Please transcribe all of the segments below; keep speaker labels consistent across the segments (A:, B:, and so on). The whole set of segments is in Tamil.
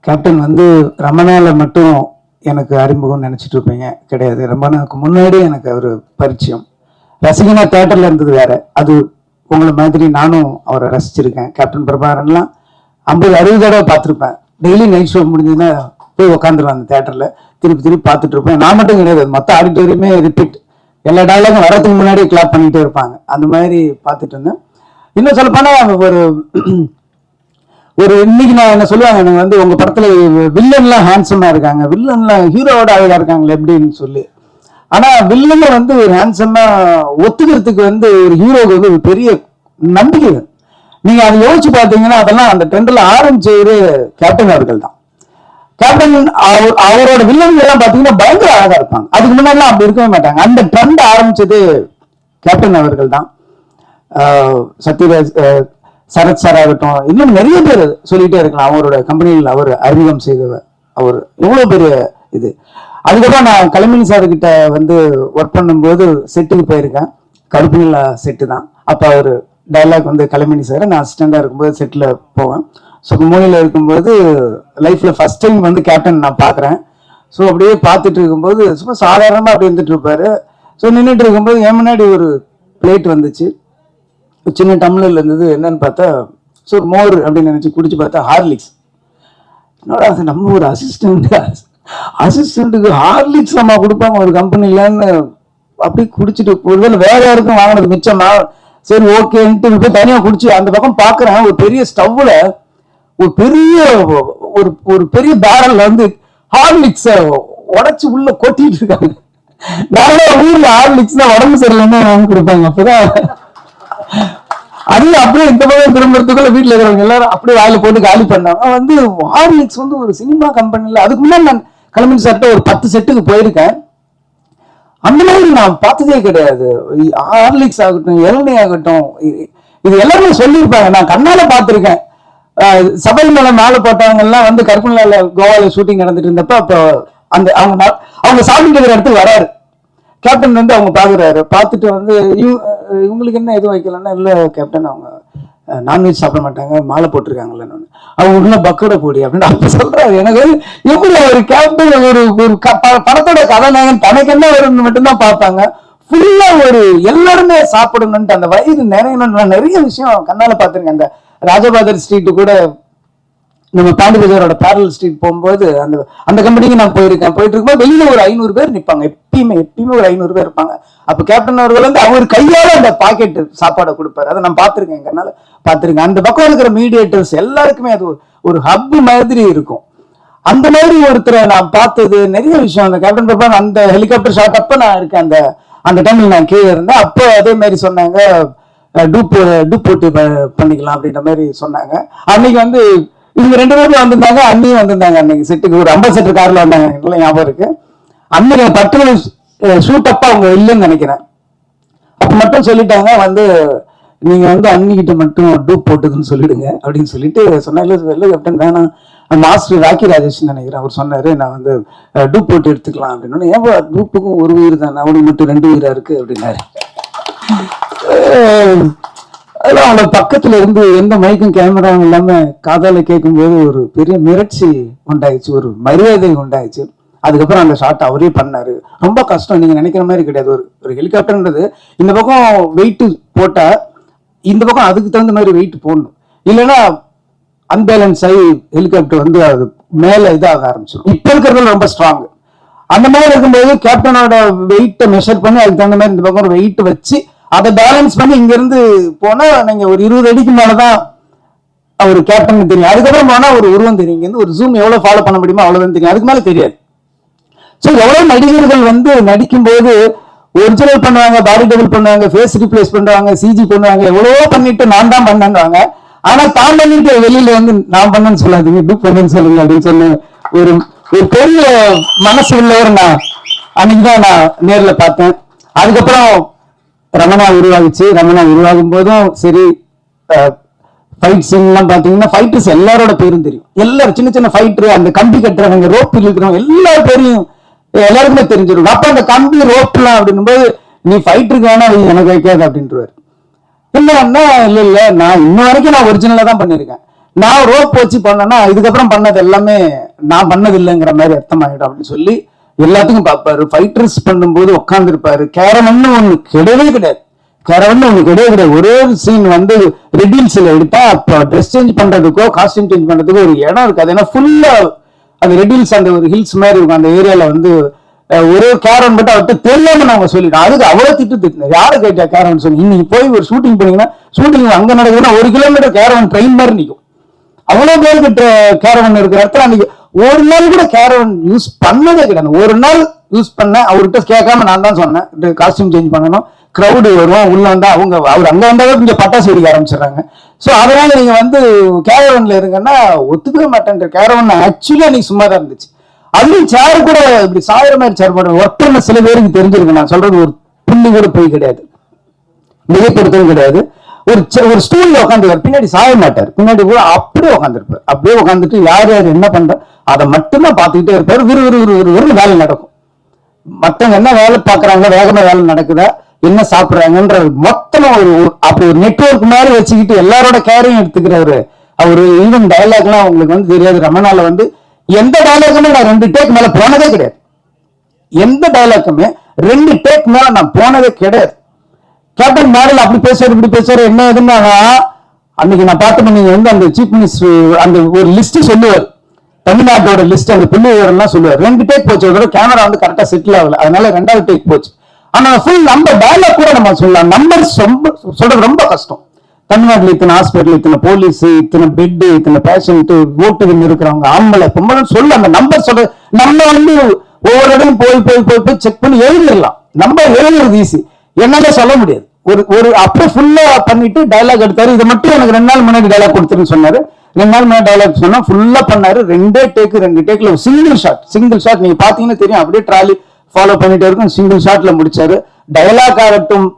A: கேப்டன் வந்து ரமணால மட்டும் எனக்கு அறிமுகம் நினைச்சிட்டு இருப்பீங்க. கிடையாது. ரமணாவுக்கு முன்னாடி எனக்கு அவர் பரிச்சயம். ரசிகனா தேட்டர்ல இருந்தது வேற. அது உங்களை மாதிரி நானும் அவரை ரசிச்சிருக்கேன். கேப்டன் பிரபாகரன்லாம் ஐம்பது அறுபது தடவை பார்த்துருப்பேன். டெய்லி நைட் ஷோ முடிஞ்சதுன்னா போய் உட்காந்துருவேன் அந்த தேட்டர்ல திருப்பி திருப்பி பார்த்துட்டு இருப்பேன். நான் மட்டும் கிடையாது. மொத்த ஆடிட்டோரியமே ரிப்பீட் எல்லா டைலாகும் வரதுக்கு முன்னாடி கிளாப் பண்ணிட்டே இருப்பாங்க. அந்த மாதிரி பார்த்துட்டு இருந்தேன். இன்னும் சொல்ல ஒரு ஒரு இன்னைக்கு நான் என்ன சொல்லுவாங்க எனக்கு வந்து உங்க படத்துல வில்லன்லாம் ஹேண்ட்ஸமா இருக்காங்க. வில்லன்லாம் ஹீரோவோட அழகா இருக்காங்களே எப்படின்னு சொல்லி. ஆனா வில்லனை வந்து ஒரு ஹேண்ட்ஸமா ஒத்துக்கிறதுக்கு வந்து ஒரு ஹீரோவுக்கு வந்து ஒரு பெரிய நம்பிக்கை நீங்க அதை யோசிச்சு பார்த்தீங்கன்னா அதெல்லாம் அந்த ட்ரெண்ட்ல ஆரம்பிச்சது கேப்டன் அவர்கள் தான் கேப்டன் அவர் அவரோட வில்லன்கள் எல்லாம் பாத்தீங்கன்னா பயங்கர அழகா இருப்பாங்க. அதுக்கு முன்னாடிலாம் அப்படி இருக்கவே மாட்டாங்க. அந்த ட்ரெண்ட் ஆரம்பிச்சது கேப்டன் அவர்கள் தான் சத்யராஜ் சரத் சார் ஆகட்டும் இன்னும் நிறைய பேர் சொல்லிட்டே இருக்கலாம். அவரோட கம்பெனியில் அவர் அறிமுகம் செய்தவர். அவர் எவ்வளோ பெரிய இது. அதுக்கப்புறம் நான் கலைமணி சார்கிட்ட வந்து ஒர்க் பண்ணும்போது செட்டுக்கு போயிருக்கேன். கருப்பினில செட்டு தான். அப்போ அவர் டைலாக் வந்து கலைமணி சார் நான் அசிஸ்டண்டாக இருக்கும்போது செட்டில் போவேன். ஸோ மூலையில் இருக்கும்போது லைஃப்பில் ஃபஸ்ட் டைம் வந்து கேப்டன் நான் பார்க்குறேன். ஸோ அப்படியே பார்த்துட்டு இருக்கும்போது சும்மா சாதாரணமாக அப்படி இருந்துட்டு இருப்பாரு. ஸோ நின்றுட்டு இருக்கும்போது என் முன்னாடி ஒரு பிளேட் வந்துச்சு. சின்ன டம்ளர்ல இருந்தது என்னன்னு பார்த்தா ஸோ மோர் அப்படின்னு நினைச்சு குடிச்சு பார்த்தா ஹார்லிக்ஸ். என்னோட அது நம்ம ஒரு அசிஸ்டண்ட் அசிஸ்டண்ட்டுக்கு ஹார்லிக்ஸ் நம்ம கொடுப்பாங்க ஒரு கம்பெனிலன்னு அப்படி குடிச்சிட்டு ஒருவேளை வேற யாருக்கும் வாங்கினது மிச்சமா? சரி ஓகேன்ட்டு போய் தனியாக குடிச்சு அந்த பக்கம் பார்க்குறேன் ஒரு பெரிய ஸ்டவ்வில் ஒரு பெரிய ஒரு ஒரு பெரிய பேரல்ல வந்து ஹார்லிக்ஸை உடச்சி உள்ள கொட்டிட்டு இருக்காங்க. நிறைய ஊர்ல தான் உடம்பு சரியில்லைன்னு வாங்கி கொடுப்பாங்க அப்பதான். அது அப்படியே இந்த பக்கம் திரும்புறதுக்குள்ள வீட்டுல இருக்கிறவங்க எல்லாரும் அப்படியே வாயில போட்டு காலி பண்ணாங்க. வந்து ஹார்லிக்ஸ் வந்து ஒரு சினிமா கம்பெனில அதுக்கு முன்னாடி நான் கிளம்பின் சார்ட்ட ஒரு பத்து செட்டுக்கு போயிருக்கேன். அந்த மாதிரி நான் பார்த்ததே கிடையாது. ஹார்லிக்ஸ் ஆகட்டும் இளநீ ஆகட்டும் இது எல்லாருமே சொல்லியிருப்பாங்க. நான் கண்ணால பார்த்திருக்கேன். சபரிமலை மேல போட்டவங்க எல்லாம் வந்து கருப்பநில கோவால ஷூட்டிங் நடந்துட்டு இருந்தப்ப அப்போ அந்த அவங்க அவங்க சாப்பிட்டு இருக்கிற இடத்துக்கு வராரு. கேப்டன் வந்து அவங்க பாக்குறாரு. பார்த்துட்டு வந்து இவங்களுக்கு என்ன எதுவும் வைக்கலன்னா இல்லை கேப்டன் அவங்க நான்வெஜ் சாப்பிட மாட்டாங்க மாலை போட்டிருக்காங்கல்ல அவங்க உள்ள பக்கோட போடி அப்படின்னு அப்ப சொல்றாரு. எனக்கு எப்படி ஒரு கேப்டன் ஒரு ஒரு ப- படத்தோட கதாநாயகன் தனக்கு என்ன வரும்னு மட்டும்தான் பார்ப்பாங்க. ஃபுல்லா ஒரு எல்லாருமே சாப்பிடணும்ட்டு அந்த வயிறு நிறையணும் நிறைய விஷயம் கண்ணால பார்த்திருக்கேன். அந்த ராஜபாதர் ஸ்ட்ரீட் கூட நம்ம பாண்டிபஜாரோட பேரல் ஸ்ட்ரீட் போகும்போது அந்த அந்த கம்பெனிக்கு நான் போயிருக்கேன். போயிட்டு இருக்கும்போது வெளியில ஒரு ஐநூறு பேர் நிற்பாங்க எப்பயுமே எப்பயுமே ஒரு ஐநூறு பேர் இருப்பாங்க. அப்ப கேப்டன் அவர்கள் வந்து அவர் கையால அந்த பாக்கெட் சாப்பாடை கொடுப்பாரு. அதை நான் பார்த்திருக்கேன் எங்கனால பார்த்திருக்கேன். அந்த பக்கம் இருக்கிற மீடியேட்டர்ஸ் எல்லாருக்குமே அது ஒரு- ஒரு ஹப் மாதிரி இருக்கும். அந்த மாதிரி ஒருத்தரை நான் பார்த்தது நிறைய விஷயம். அந்த கேப்டன் பிரபான் அந்த ஹெலிகாப்டர் ஷாட் அப்ப நான் இருக்கேன். அந்த அந்த டைம்ல நான் கீழே இருந்தேன். அப்போ அதே மாதிரி சொன்னாங்க டூப் டூப் போட்டு பண்ணிக்கலாம் அப்படின்ற மாதிரி சொன்னாங்க. அன்னைக்கு வந்து இவங்க ரெண்டு பேரும் வந்திருந்தாங்க அண்ணியும் வந்திருந்தாங்க அன்னைக்கு செட்டுக்கு ஒரு அம்பாசடர் கார்ல வந்தாங்க. எல்லாம் ஞாபகம் இருக்கு. அன்னைக்கு பட்டு ஷூட் அவங்க இல்லைன்னு நினைக்கிறேன். அப்ப மட்டும் சொல்லிட்டாங்க வந்து நீங்க வந்து அன்னிக்கிட்ட மட்டும் டூப் போட்டுதுன்னு சொல்லிடுங்க அப்படின்னு சொல்லிட்டு சொன்னா இல்ல கேப்டன் வேணாம். மாஸ்டர் ராக்கி ராஜேஷ் நினைக்கிறேன். அவர் சொன்னாரு நான் வந்து eh, டூப் போட்டு எடுத்துக்கலாம் அப்படின்னு ஏன் டூப்புக்கும் ஒரு உயிர் தானே? அவனுக்கு மட்டும் ரெண்டு உயிரா இருக்கு? அப்படின்னாரு. அதெல்லாம் அவங்க பக்கத்துல இருந்து எந்த மைக்கும் கேமராவும் இல்லாம காதால கேட்கும்போது ஒரு பெரிய மிரட்சி உண்டாயிடுச்சு ஒரு மரியாதை உண்டாயிடுச்சு. அதுக்கப்புறம் அந்த ஷாட் அவரே பண்ணாரு. ரொம்ப கஷ்டம். நீங்க நினைக்கிற மாதிரி கிடையாது. ஒரு ஒரு ஹெலிகாப்டர்ன்றது இந்த பக்கம் வெயிட் போட்டா இந்த பக்கம் அதுக்கு தகுந்த மாதிரி வெயிட் போடணும். இல்லைன்னா அன்பேலன்ஸ் ஆகி ஹெலிகாப்டர் வந்து அது மேல இதாக ஆரம்பிச்சிடும் இப்ப இருக்கிறது ரொம்ப ஸ்ட்ராங் அந்த மாதிரி இருக்கும்போது கேப்டனோட வெயிட்டை மெஷர் பண்ணி அதுக்கு தகுந்த மாதிரி இந்த பக்கம் ஒரு வெயிட் வச்சு அதை பேலன்ஸ் பண்ணி இங்க இருந்து போனா நீங்க ஒரு இருபது அடிக்கு மேலதான் அவர் கேப்டன் தெரியும். அதுக்கப்புறம் போனா ஒரு உருவம் தெரியும். இங்க ஒரு ஜூம் எவ்வளவு ஃபாலோ பண்ண முடியுமோ அவ்வளவுதான் தெரியும். அதுக்கு மேல தெரியாது. ஸோ எவ்வளவு நடிகர்கள் வந்து நடிக்கும்போது ஒரிஜினல் பண்ணுவாங்க பாடி டபுள் பண்ணுவாங்க ஃபேஸ் ரீப்ளேஸ் பண்ணுவாங்க சிஜி பண்ணுவாங்க எவ்வளவோ பண்ணிட்டு நான் தான் பண்ணேன்னுவாங்க. ஆனா தான் பண்ணிட்டு வெளியில வந்து நான் பண்ணேன்னு சொல்லாதீங்க டூப் பண்ணேன்னு சொல்லுங்க அப்படின்னு சொன்ன ஒரு ஒரு பெரிய மனசு உள்ளவர் நான் அன்னைக்கு தான் நான் நேர்ல பார்த்தேன். அதுக்கப்புறம் ரமணா உருவாகுச்சு. ரமணா உருவாகும் போதும் சரி ஃபைட் சீன்லாம் பாத்தீங்கன்னா ஃபைட்டர்ஸ் எல்லாரோட பேரும் தெரியும். எல்லாரும் சின்ன சின்ன ஃபைட்டர் அந்த கம்பி கட்டுறவங்க ரோப் இழுக்கிறவங்க எல்லா பேரையும் எல்லாருக்குமே தெரிஞ்சிடும். அப்போ அந்த கம்பி ரோப்லாம் அப்படின்னும் போது நீ ஃபைட்டருக்கு வேணா நீ எனக்கு வைக்காது அப்படின்றவர். இல்லன்னா இல்ல இல்ல. நான் இன்ன வரைக்கும் நான் ஒரிஜினலா தான் பண்ணிருக்கேன் நான் ரோப் வச்சு பண்ணேன்னா இதுக்கப்புறம் பண்ணது எல்லாமே நான் பண்ணது இல்லைங்கிற மாதிரி அர்த்தமாயிடும் அப்படின்னு சொல்லி எல்லாத்துக்கும் பார்ப்பாரு. ஃபைட்டர்ஸ் பண்ணும்போது உட்காந்துருப்பாரு கேரவன்னு ஒண்ணு கிடையவே கிடையாது. கேரவன் ஒண்ணு கிடையவே கிடையாது. ஒரே ஒரு சீன் வந்து ரெடில்ஸ்ல எடுத்தா அப்போ ட்ரெஸ் சேஞ்ச் பண்றதுக்கோ காஸ்டியூம் சேஞ்ச் பண்றதுக்கோ ஒரு இடம் இருக்காது. ஏன்னா ஃபுல்லா அந்த ரெடில்ஸ் அந்த ஒரு ஹில்ஸ் மாதிரி இருக்கும். அந்த ஏரியால வந்து ஒரே கேரவன் மட்டும் அவர்கிட்ட தெரியாம நாங்க சொல்லிட்டோம் அதுக்கு அவ்வளவு திட்டு திட்டினார். யாரு கேட்டா கேரவன் சொல்லி? இன்னைக்கு போய் ஒரு ஷூட்டிங் பண்ணீங்கன்னா ஷூட்டிங் அங்க நடக்குதுன்னா ஒரு கிலோமீட்டர் கேரவன் ட்ரெயின் மாதிரி நிற்கும் அவ்வளவு பேருக்கு கேரவன் இருக்கிற இடத்துல அன்னைக்கு ஒரு நாள் கூட கேரவன் யூஸ் பண்ணதே கிடையாது. ஒரு நாள் யூஸ் பண்ண அவர்கிட்ட கேட்காம நான் தான் சொன்னேன். காஸ்டியூம் சேஞ்ச் பண்ணணும். க்ரௌடு வரும் உள்ள வந்தா அவங்க அவர் அங்க வந்தாவே கொஞ்சம் பட்டாசு வெடிக்க ஆரம்பிச்சிடுறாங்க. ஸோ அதனால நீங்க வந்து கேரவன்ல இருங்கன்னா ஒத்துக்கவே மாட்டேன்ற. கேரவன் ஆக்சுவலி அன்னைக்கு சும்மா தான் இருந்துச்சு. அதுலயும் சேர் கூட இப்படி சாயிர மாதிரி சேர் போடுற ஒர்க் பண்ண சில பேருக்கு தெரிஞ்சிருக்கு நான் சொல்றது ஒரு புள்ளி கூட போய் கிடையாது. மிகைப்படுத்தவும் கிடையாது. ஒரு ஒரு ஸ்டூல்ல உட்காந்துருக்காரு பின்னாடி சாய மாட்டார். பின்னாடி கூட அப்படியே உட்காந்துருப்பார் அப்படியே உட்காந்துட்டு யார் யார் என்ன பண்ற அதை மட்டும்தான் பார்த்துக்கிட்டே இருப்பார். விறு விறு விறு விறு விறுன்னு வேலை நடக்கும். மற்றவங்க என்ன வேலை பார்க்குறாங்க வேகமாக வேலை நடக்குதா என்ன சாப்பிட்றாங்கன்ற மொத்தமாக ஒரு அப்படி ஒரு நெட்ஒர்க் மாதிரி வச்சுக்கிட்டு எல்லாரோட கேரையும் எடுத்துக்கிறவரு. அவரு ஈவன் டைலாக்லாம் அவங்களுக்கு வந்து தெரியாது. ரமணால வந்து எந்த டைலாக்குமே நான் ரெண்டு டேக் மேலே போனதே கிடையாது. எந்த டைலாக்குமே ரெண்டு டேக் மேலே நான் போனதே கிடையாது. கேப்டன் மாடல் அப்படி பேசுறாரு இப்படி பேசுறாரு என்ன எதுன்னா அன்னைக்கு நான் பார்த்தப்ப நீங்க வந்து அந்த சீஃப் மினிஸ்டர் அந்த ஒரு லிஸ்ட் சொல்லுவார். தமிழ்நாட்டோட லிஸ்ட் அந்த புள்ளி விவரம்லாம் சொல்லுவார். ரெண்டு டேக் போச்சு. ஒரு தடவை கேமரா வந்து கரெக்டா செட்டில் ஆகல. அதனால ரெண்டாவது டேக் போச்சு. ஆனா ஃபுல் நம்பர் டயலாக் கூட நம்ம சொல்லலாம். நம்பர்ஸ் ரொம்ப சொல்றது ரொம்ப கஷ்டம். தமிழ்நாட்டில் இத்தனை ஹாஸ்பிட்டல் இத்தனை போலீஸ் இத்தனை பெட்டு இத்தனை பேஷண்ட் ஓட்டுகள் இருக்கிறவங்க ஆம்பளை பொம்பளை சொல்ல அந்த நம்பர் சொல்ற நம்ம வந்து ஒவ்வொரு இடம் போய் போய் போய் போய் செக் பண்ணி எழுதிடலாம். நம்ம எழுதுறது ஈஸி என்னால சொல்ல முடியாது. ஒரு ஒரு அப்படியே ஃபுல்லா பண்ணிட்டு டயலாக் எடுத்தாரு. இதை மட்டும் எனக்கு ரெண்டு நாள் முன்னாடி டயலாக் கொடுத்துருன்னு சொன்னாரு. ரெண்டு நாள் முன்னாடி டயலாக் சொன்னா ஃபுல்லா பண்ணாரு. ரெண்டே டேக்கு ரெண்டு டேக்ல சிங்கிள் ஷாட் சிங்கிள் ஷாட் நீங்க பாத்தீங்கன்னா தெரியும். அப்படியே ட்ராலி ஃபாலோ பண்ணிட்டே இருக்கும். சிங்கிள் ஷாட்ல முடிச்சாரு. டயலாக் ஆகட்டும்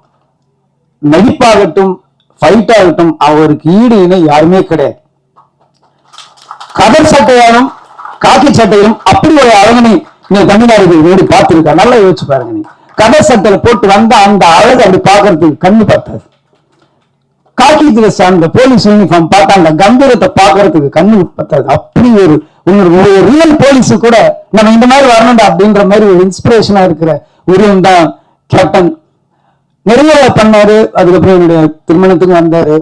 A: நடிப்பாகட்டும் ஃபைட் ஆகட்டும் அவருக்கு ஈடு இணை யாருமே கிடையாது. கதர் சட்டையாலும் காக்கி சட்டையிலும் அப்படி ஒரு அழகனை நீங்க தமிழ்நாடு வீடு பார்த்திருக்கா? நல்லா யோசிச்சு பாருங்க நீ கதசத்தில் போட்டு வந்த அந்த அழகு அப்படி பார்க்கறதுக்கு கண்ணு பத்தாது. காக்கி திரஸ் அந்த போலீஸ் யூனிஃபார்ம் பார்த்தா அந்த கம்பீரத்தை பார்க்கறதுக்கு கண்ணு பத்தாது. அப்படி ஒரு இன்னொரு ஒரு ரியல் போலீஸ் கூட நம்ம இந்த மாதிரி வரணும்டா அப்படின்ற மாதிரி ஒரு இன்ஸ்பிரேஷனா இருக்கிற உருவம் தான் கேப்டன் நிறைய பண்ணாரு. அதுக்கப்புறம் என்னுடைய திருமணத்துக்கு வந்தாரு.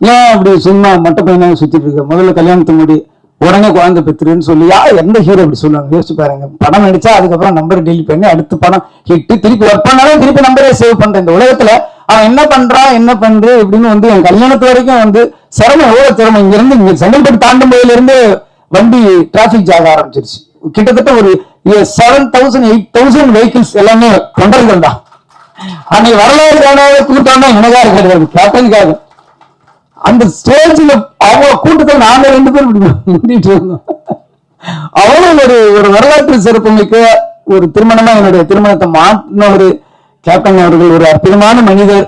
A: ஏன் அப்படி சும்மா மொட்டை பையனாக சுத்திட்டு இருக்க? முதல்ல கல்யாணத்துக்கு முடி உடனே குழந்தை பெற்றுன்னு சொல்லி எந்த ஹீரோ அப்படி சொல்லுவாங்க? யோசிச்சு பாருங்க. படம் நடிச்சா அதுக்கப்புறம் நம்பர் டெலிட் பண்ணி அடுத்த படம் ஹிட்டு திருப்பி ஒர்க் பண்ணாலும் திருப்பி நம்பரே சேவ் பண்றேன். இந்த உலகத்துல அவன் என்ன பண்றான் என்ன பண்றது இப்படின்னு வந்து என் கல்யாணத்து வரைக்கும் வந்து சிரமம் எவ்வளவு சிரமம்? இங்க இருந்து இங்க செங்கல்பட்டு தாண்டும் போதுல இருந்து வண்டி டிராபிக் ஜாக ஆரம்பிச்சிருச்சு. கிட்டத்தட்ட ஒரு seven thousand eight thousand vehicles எல்லாமே தொண்டர்கள் தான். அன்னைக்கு வரலாறு காணாத கூட்டம் எனக்காக கிடையாது கேப்டனுக்காக அந்த ஸ்டேஜில் அவங்க கூட்டத்தில் நாங்கள் ரெண்டு பேரும் இப்படி முந்திட்டு இருந்தோம். அவ்வளோ ஒரு ஒரு வரலாற்று சிறப்புமிக்க ஒரு திருமணமா என்னுடைய திருமணத்தை மாற்றின ஒரு கேப்டன் அவர்கள் ஒரு அற்புதமான மனிதர்.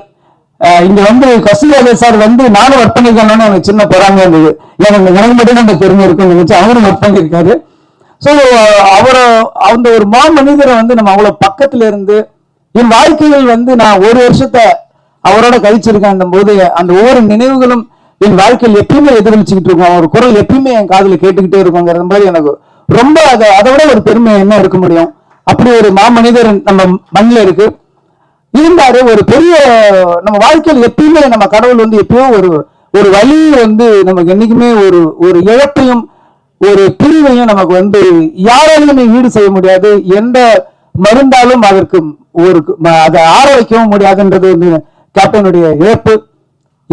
A: இங்கே இங்க வந்து கஸ்தூரியாதே சார் வந்து நானும் ஒர்க் பண்ணிருக்கேன்னு எனக்கு சின்ன பொறாமையாக இருந்தது. ஏன்னா எனக்கு மட்டும் அந்த பெருமை இருக்கும்னு நினைச்சு அவரும் ஒர்க் பண்ணியிருக்காரு. ஸோ அவரை அந்த ஒரு மா மனிதரை வந்து நம்ம அவ்வளோ பக்கத்துல இருந்து என் வாழ்க்கையில் வந்து நான் ஒரு வருஷத்தை அவரோட கழிச்சிருக்கேன் போது அந்த ஒவ்வொரு நினைவுகளும் என் வாழ்க்கையில் எப்பயுமே எதிரொலிச்சுக்கிட்டு இருக்கும். அவர் குரல் எப்பயுமே என் காதுல கேட்டுக்கிட்டே இருக்குங்கிற மாதிரி எனக்கு ரொம்ப அதை அதை விட ஒரு பெருமை என்ன இருக்க முடியும்? அப்படி ஒரு மாமனிதர் நம்ம மண்ணில் இருக்கு. இருந்தாரு ஒரு பெரிய நம்ம வாழ்க்கையில் எப்பயுமே நம்ம கடவுள் வந்து எப்பயோ ஒரு ஒரு வழி வந்து நமக்கு என்னைக்குமே ஒரு ஒரு இழப்பையும் ஒரு பிரிவையும் நமக்கு வந்து யாராலையுமே ஈடு செய்ய முடியாது. எந்த மருந்தாலும் அதற்கு ஒரு அதை ஆரோக்கியவும் முடியாதுன்றது வந்து கேப்டனுடைய இழப்பு.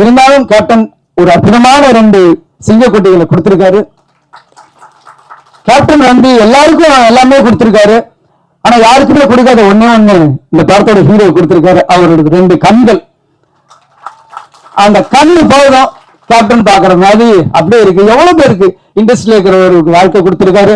A: இருந்தாலும் கேப்டன் ஒரு அற்புதமான ரெண்டு சிங்கக்குட்டிகளை கொடுத்திருக்காரு. கேப்டன் வந்து எல்லாருக்கும் எல்லாமே கொடுத்திருக்காரு. ஆனா யாருக்குமே கொடுக்காத ஒன்னே ஒண்ணு இந்த படத்தோட ஹீரோ கொடுத்திருக்காரு. அவரோட ரெண்டு கண்கள். அந்த கண்ணு போதும் கேப்டன் பாக்குற மாதிரி அப்படியே இருக்கு. எவ்வளவு பேருக்கு இண்டஸ்ட்ரியில இருக்கிறவருக்கு வாழ்க்கை கொடுத்திருக்காரு.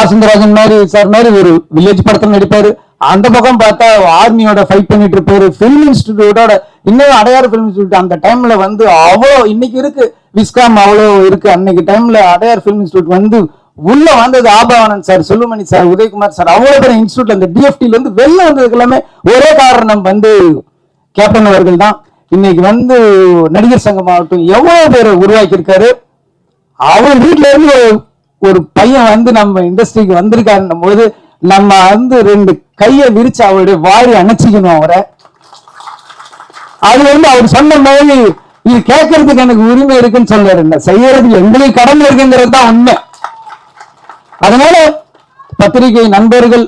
A: ஆசந்தராஜன் மாதிரி சார் மாதிரி ஒரு வில்லேஜ் படத்தில் நடிப்பாரு. அந்த பக்கம் பார்த்தா ஆர்மியோட ஃபைட் பண்ணிட்டு இருப்பாரு. பிலிம் இன்ஸ்டிடியூட்டோட இன்னும் அடையாறு பிலிம் இன்ஸ்டியூட் அந்த டைம்ல வந்து அவ்வளோ இன்னைக்கு இருக்கு. விஸ்காம் அவ்வளோ இருக்கு. அன்னைக்கு டைம்ல அடையார் பிலிம் இன்ஸ்டியூட் வந்து உள்ள வந்தது ஆபவானன் சார் சொல்லுமணி சார் உதயகுமார் சார் அவ்வளோ பேர் இன்ஸ்டியூட்ல அந்த டிஎஃப்டில இருந்து வெளில வந்ததுக்கு எல்லாமே ஒரே காரணம் வந்து கேப்டன் அவர்கள் தான். இன்னைக்கு வந்து நடிகர் சங்கம் ஆகட்டும் எவ்வளவு பேரை உருவாக்கி இருக்காரு அவர் வீட்டுல இருந்து ஒரு பையன் வந்து நம்ம இண்டஸ்ட்ரிக்கு வந்திருக்காருன்னும் போது நம்ம வந்து ரெண்டு கையை விரிச்சு அவருடைய வாரி அணைச்சிக்கணும் அவரை. அது வந்து அவர் சொன்ன மாதிரி இது கேட்கறதுக்கு எனக்கு உரிமை இருக்குன்னு சொல்றாரு. என்ன செய்யறதுக்கு எங்களுக்கு கடமை இருக்குங்கிறது தான் உண்மை. அதனால பத்திரிகை நண்பர்கள்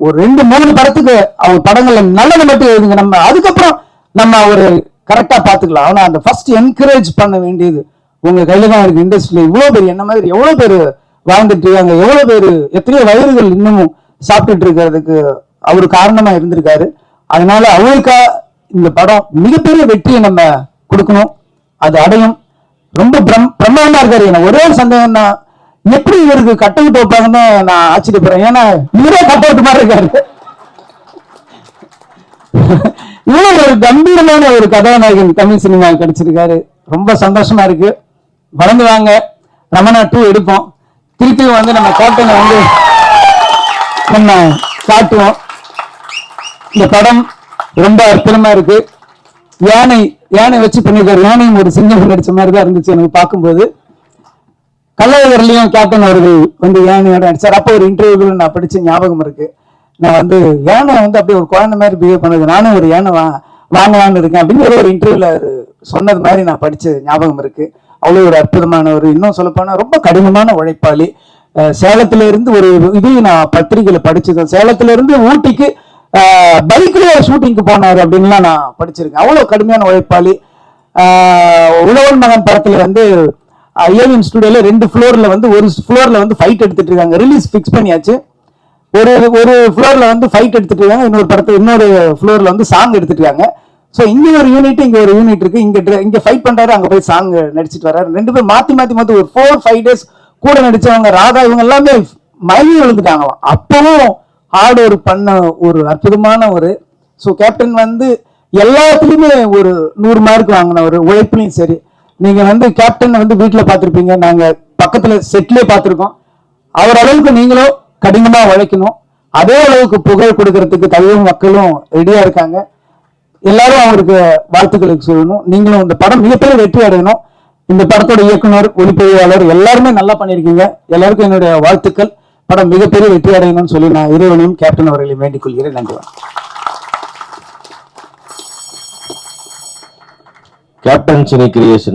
A: ஒரு ரெண்டு மூணு படத்துக்கு அவங்க படங்கள்ல நல்லது மட்டும் எழுதுங்க. நம்ம அதுக்கப்புறம் நம்ம ஒரு கரெக்டா பாத்துக்கலாம் ஆனா அந்த ஃபர்ஸ்ட் என்கரேஜ் பண்ண வேண்டியது உங்க கையில தான் இருக்கு. இண்டஸ்ட்ரியில இவ்வளவு பேர் என்ன மாதிரி எவ்வளவு பேர் வாழ்ந்துட்டு இருக்காங்க எவ்வளவு பேர் எத்தனையோ வயிறுகள் இன்னமும் சாப்பிட்டுட்டு இருக்கிறதுக்கு அவர் காரணமா இருந்திருக்காரு. அதனால அவருக்கா இந்த படம் மிகப்பெரிய வெற்றியை நம்ம கொடுக்கணும். அது அடையும். ரொம்ப பிரம் பிரம்மாண்டமா இருக்காரு. எனக்கு ஒரே ஒரு சந்தேகம் தான் எப்படி இவருக்கு கட் வைப்பாங்கன்னு நான் ஆச்சரியப்படுறேன். ஏன்னா இவரே கட் மாதிரி இருக்காரு. இவ்வளவு ஒரு கம்பீரமான ஒரு கதாநாயகன் தமிழ் சினிமா கிடைச்சிருக்காரு. ரொம்ப சந்தோஷமா இருக்கு. வளர்ந்து வாங்க. ரமணா டூ எடுப்போம். திருப்பியும் வந்து நம்ம கேப்டனை வந்து நம்ம காட்டுவோம். இந்த படம் ரொம்ப அற்புதமா இருக்கு. யானை யானை வச்சு பண்ணிருக்காரு யானையும் ஒரு சிங்கம் நடிச்ச மாதிரி தான் இருந்துச்சு எனக்கு பார்க்கும்போது. கள்ளழகர்லயும் கேப்டன் அவர்கள் வந்து யானையோட நடிச்சார். அப்போ ஒரு இன்டர்வியூல நான் படிச்ச ஞாபகம் இருக்கு. நான் வந்து யானை வந்து அப்படியே ஒரு குழந்தை மாதிரி பிஹேவ் பண்ணது. நானும் ஒரு யானை வா வாங்கலான்னு இருக்கேன் அப்படின்னு ஒரு இன்டர்வியூல சொன்னது மாதிரி நான் படிச்ச ஞாபகம் இருக்கு. அவ்வளோ ஒரு அற்புதமான ஒரு இன்னும் சொல்லப்போனால் ரொம்ப கடினமான உழைப்பாளி. அஹ் சேலத்துல இருந்து ஒரு இதையும் நான் பத்திரிகையில படிச்சது சேலத்துல இருந்து ஊட்டிக்கு பைக்ல ஷூட்டிங்க்கு போனார் அப்படின்லாம் நான் படிச்சிருக்கேன். அவ்வளோ கடுமையான உழைப்பாளி. உழவன் மகன் படத்துல வந்து ஏவிஎம் ஸ்டுடியோல ரெண்டு ஃப்ளோர்ல வந்து ஒரு ஃப்ளோர்ல வந்து ஃபைட் எடுத்துட்டு இருக்காங்க. ரிலீஸ் ஃபிக்ஸ் பண்ணியாச்சு. ஒரு ஒரு ஃப்ளோர்ல வந்து ஃபைட் எடுத்துட்டு இருக்காங்க. இன்னொரு படத்தை இன்னொரு ஃப்ளோர்ல வந்து சாங் எடுத்துட்டு இருக்காங்க. ஸோ இங்க ஒரு யூனிட் இங்க ஒரு யூனிட் இருக்கு. இங்க இங்கே இங்க ஃபைட் பண்றாரு அங்க போய் சாங் நடிச்சிட்டு வர்றாரு. ரெண்டு பேரும் மாத்தி மாத்தி மாத்தி ஒரு ஃபோர் ஃபைவ் டேஸ் கூட நடிச்சவங்க ராதா இவங்க எல்லாமே மயங்கி விழுந்துட்டாங்களாம். அப்பவும் ஹார்ட் ஒர்க் பண்ண ஒரு அற்புதமான ஒரு ஸோ கேப்டன் வந்து எல்லாத்துலேயுமே ஒரு நூறு மார்க் வாங்கின ஒரு உழைப்புலையும் சரி. நீங்க வந்து கேப்டன் வந்து வீட்டில் பார்த்துருப்பீங்க. நாங்க பக்கத்துல செட்லேயே பார்த்துருக்கோம். அவர் அளவுக்கு நீங்களும் கடினமா உழைக்கணும். அதே அளவுக்கு புகழ் கொடுக்கறதுக்கு தலைவரும் மக்களும் ரெடியா இருக்காங்க. எல்லாரும் அவருக்கு வாழ்த்துக்களுக்கு சொல்லணும். நீங்களும் இந்த படம் மிகப்பெரிய வெற்றி அடையணும். இந்த படத்தோட இயக்குனர் ஒளிப்பதிவாளர் எல்லாருமே நல்லா பண்ணியிருக்கீங்க. எல்லாருக்கும் என்னுடைய வாழ்த்துக்கள். படம் மிகப்பெரிய வெற்றி அடையணும்னு சொல்லி நான் இறைவனையும் கேப்டன் அவர்களையும் வேண்டிக் கொள்கிறேன் நன்றி
B: கேப்டன் சினி கிரியேஷன்